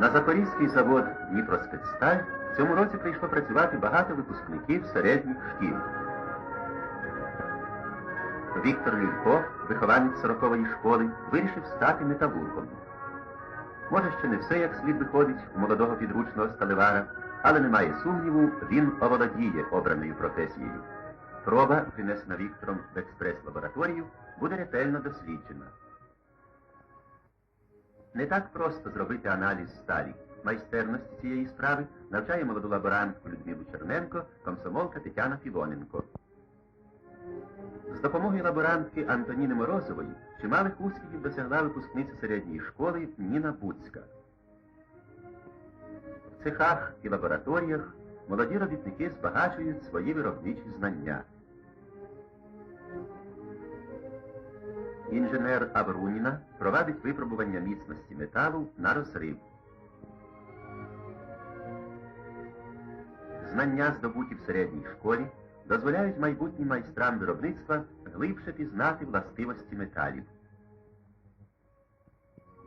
На Запорізький завод Дніпроспецсталь в цьому році прийшло працювати багато випускників середніх шкіл. Віктор Люлько, вихованець 40-ї школи, вирішив стати металургом. Може, ще не все як слід виходить у молодого підручного сталевара, але немає сумніву, він оволодіє обраною професією. Проба, принесена Віктором в експрес-лабораторію, буде ретельно досліджена. Не так просто зробити аналіз сталі. Майстерності цієї справи навчає молоду лаборантку Людмилу Черненко, комсомолка Тетяна Філоненко. З допомогою лаборантки Антоніни Морозової чималих успіхів досягла випускниця середньої школи Ніна Буцька. В цехах і лабораторіях молоді робітники збагачують свої виробничі знання. Інженер Авруніна провадить випробування міцності металу на розрив. Знання, здобуті в середній школі, дозволяють майбутнім майстрам виробництва глибше пізнати властивості металів.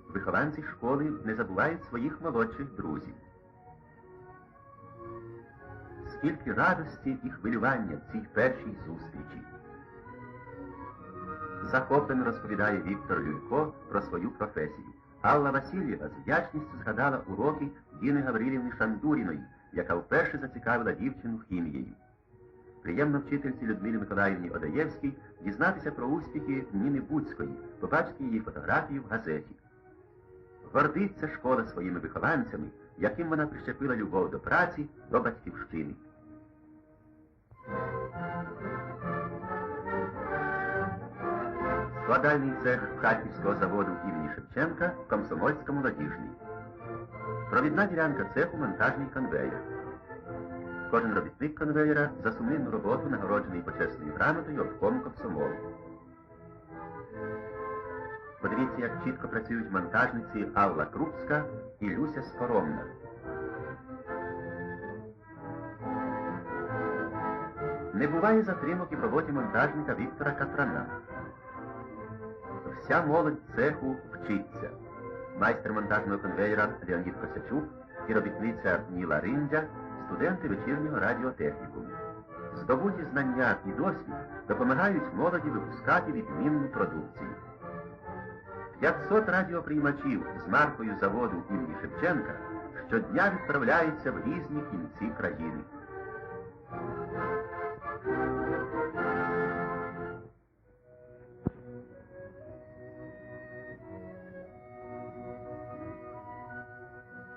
Вихованці школи не забувають своїх молодших друзів. Скільки радості і хвилювання в цій першій зустрічі. Захоплено розповідає Віктор Люлько про свою професію. Алла Васильєва з вдячністю згадала уроки Діни Гаврилівни Шандуріної, яка вперше зацікавила дівчину хімією. Приємно вчительці Людмилі Миколаївні Одаєвській дізнатися про успіхи Ніни Буцької, побачити її фотографію в газеті. Гордиться школа своїми вихованцями, яким вона прищепила любов до праці, до батьківщини. Складальний цех Харківського заводу імені Шевченка в Комсомольському-Ладіжній. Провідна ділянка цеху монтажний конвейер. Кожен робітник конвейера за сумнівну роботу нагороджений почесною грамотою обкому комсомолу. Подивіться, як чітко працюють монтажниці Алла Крупська і Люся Скоромна. Не буває затримок і в роботі монтажника Віктора Катрана. Вся молодь цеху вчиться. Майстер монтажного конвейера Леонід Косячук і робітниця Ніла Риндя, студенти вечірнього радіотехнікуму. Здобуті знання і досвід допомагають молоді випускати відмінну продукцію. 500 радіоприймачів з маркою заводу імені Шевченка щодня відправляються в різні кінці країни.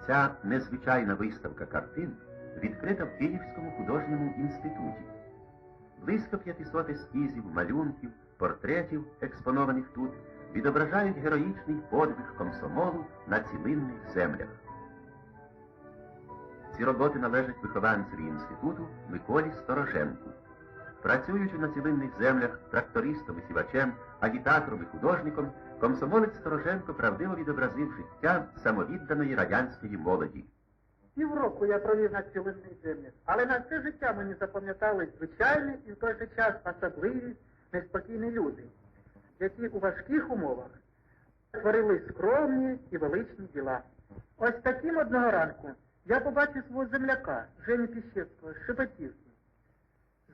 Ця незвичайна виставка картин відкрита в Київському художньому інституті. Близько 500 ескізів, малюнків, портретів, експонованих тут, відображають героїчний подвиг комсомолу на цілинних землях. Ці роботи належать вихованцеві інституту Миколі Стороженку. Працюючи на цілинних землях трактористом і сівачем, агітатором і художником, комсомолець Стороженко правдиво відобразив життя самовідданої радянської молоді. Півроку я провів на цілинних землях, але на все життя мені запам'ятались звичайні і в той же час особливі неспокійні люди, які у важких умовах творили скромні і величні діла. Ось таким одного ранку я побачив свого земляка Женю Піщевського з Шепетівки.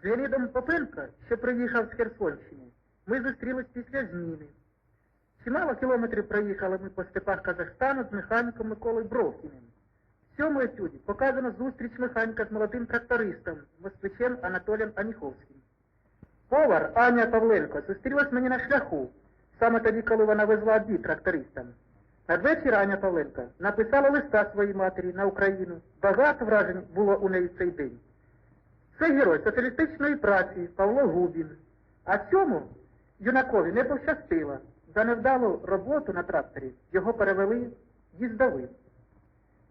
З Леонідом Попенко, що приїхав з Херсонщини, ми зустрілись після зміни. Чимало кілометрів проїхали ми по степах Казахстану з механіком Миколою Бровкіним. В цьому етюді показана зустріч механіка з молодим трактористом, москвичем Анатолієм Аніховським. Повар Аня Павленко зустрілась мені на шляху, саме тоді, коли вона везла обід трактористам. Надвечір Аня Павленко написала листа своїй матері на Україну. Багато вражень було у неї цей день. Це герой соціалістичної праці Павло Губін. А цьому юнакові не пощастило. За невдалу роботу на тракторі його перевели їздовим.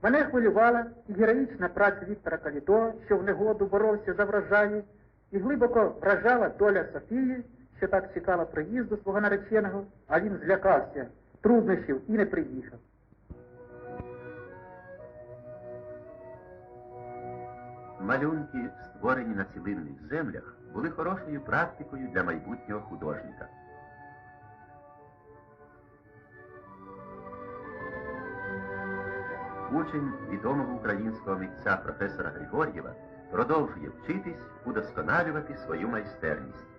Мене хвилювала і героїчна праця Віктора Калідо, що в негоду боровся за врожаї, і глибоко вражала доля Софії, що так чекала приїзду свого нареченого, а він злякався труднощів і не приїхав. Малюнки, створені на цілинних землях, були хорошою практикою для майбутнього художника. учень відомого українського митця професора Григор'єва, продовжує вчитись удосконалювати свою майстерність.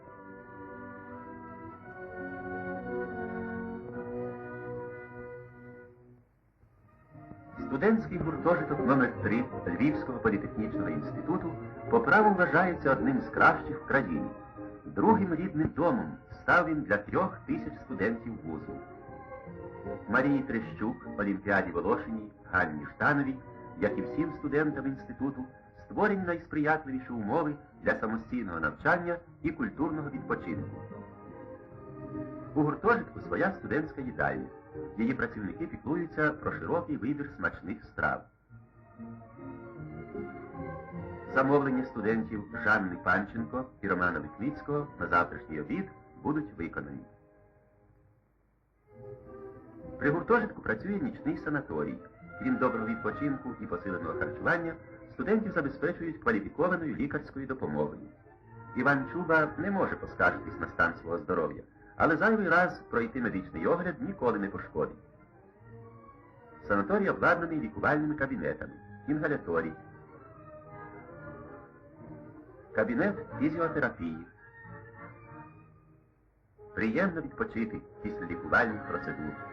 Студентський гуртожиток номер 3 Львівського політехнічного інституту по праву вважається одним з кращих в країні. Другим рідним домом став він для трьох тисяч студентів вузу. Марії Трещук, Олімпіаді Волошиній, Ганні Штановій, як і всім студентам інституту, створені найсприятливіші умови для самостійного навчання і культурного відпочинку. У гуртожитку своя студентська їдальня. Її працівники піклуються про широкий вибір смачних страв. Замовлення студентів Жанни Панченко і Романа Витвіцького на завтрашній обід будуть виконані. При гуртожитку працює нічний санаторій. Крім доброго відпочинку і посиленого харчування, студентів забезпечують кваліфікованою лікарською допомогою. Іван Чуба не може поскаржитись на стан свого здоров'я, але зайвий раз пройти медичний огляд ніколи не пошкодить. Санаторій обладнаний лікувальними кабінетами, інгаляторій, кабінет фізіотерапії. Приємно відпочити після лікувальних процедур.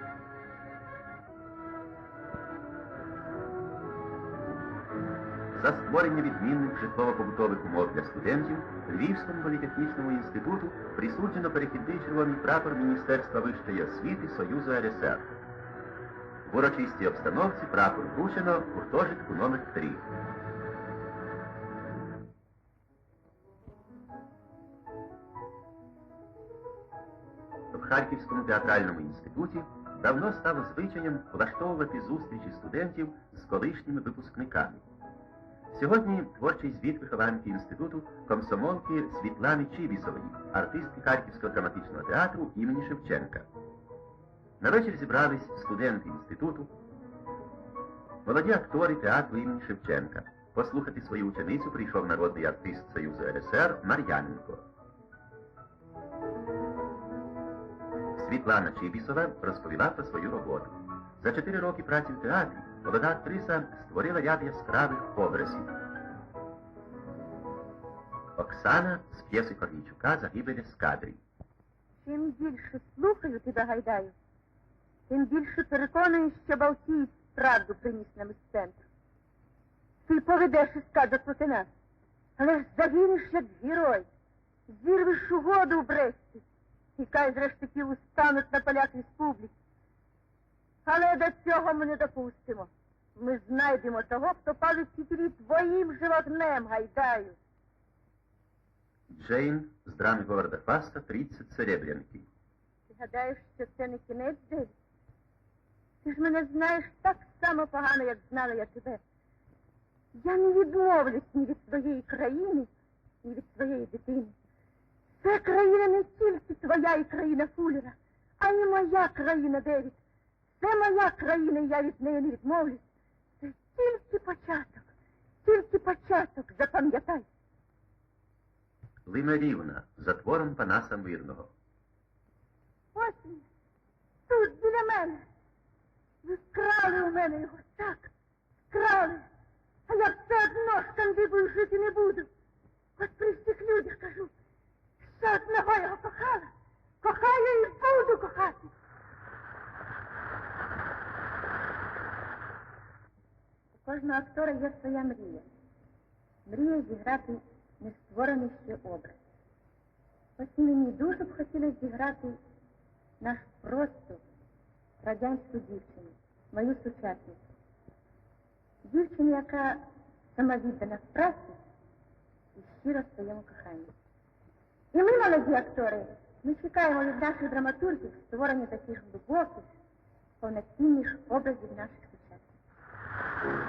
За створення відмінних житлово-побутових умов для студентів Львівському політехнічному інституту присуджено перехідний червоний прапор Міністерства вищої освіти Союзу РСР. В урочистій обстановці прапор вручено в гуртожитку номер 3 В Харківському театральному інституті давно стало звичаєм влаштовувати зустрічі студентів з колишніми випускниками. Сьогодні творчий звіт вихованки інституту комсомолки Світлани Чибісової, артистки Харківського драматичного театру імені Шевченка. На вечір зібрались студенти інституту, молоді актори театру імені Шевченка. Послухати свою ученицю прийшов народний артист Союзу РСР Мар'яненко. Світлана Чибісова розповіла про свою роботу. За чотири роки праці в театрі молода актриса створила ряд яскравих образів. Оксана з п'єси Корнійчука «Загибель ескадрі». Чим більше слухаю тебе, Гайдаю, тим більше переконую, що Балтієць правду приніс нам із центру. Ти поведеш ескадру проти нас, але ж загинеш як герой, зірвеш угоду в Бресті, і кай зрештою устануть на полях республіки. Але до цього ми не допустимо. Ми знайдемо того, хто палить тітері твоїм же вогнем, Гайдаю. Джейн з драми Говарда Фаста «30 серебрянки». Ти гадаєш, що це не кінець день? Ти ж мене знаєш так само погано, як знала я тебе. Я не відмовлюсь ні від своєї країни, ні від своєї дитини. Це країна не тільки твоя і країна Фуллера, а й моя країна, Девід. Це моя країна, і я від неї не відмовлюсь. Це тільки початок, тільки початок, запам'ятай. Лимерівна за твором Панаса Мирного. Ось він, тут біля мене. Ви вкрали у мене його так, вкрали. А я все одно з кандибою жити не буду. От при всіх людях кажу, що одного його кохала, кохаю і буду кохати. Кожного актора є своя мрія. Мрія зіграти нестворений ще образ. Ось мені дуже б хотілося зіграти нашу просту радянську дівчину, мою сучасницю. Дівчину, яка самовіддана в праці і щира в своєму коханні. І ми, молоді актори, ми чекаємо від наших драматургів створення таких глибоких, повноцінних образів наших Thank you.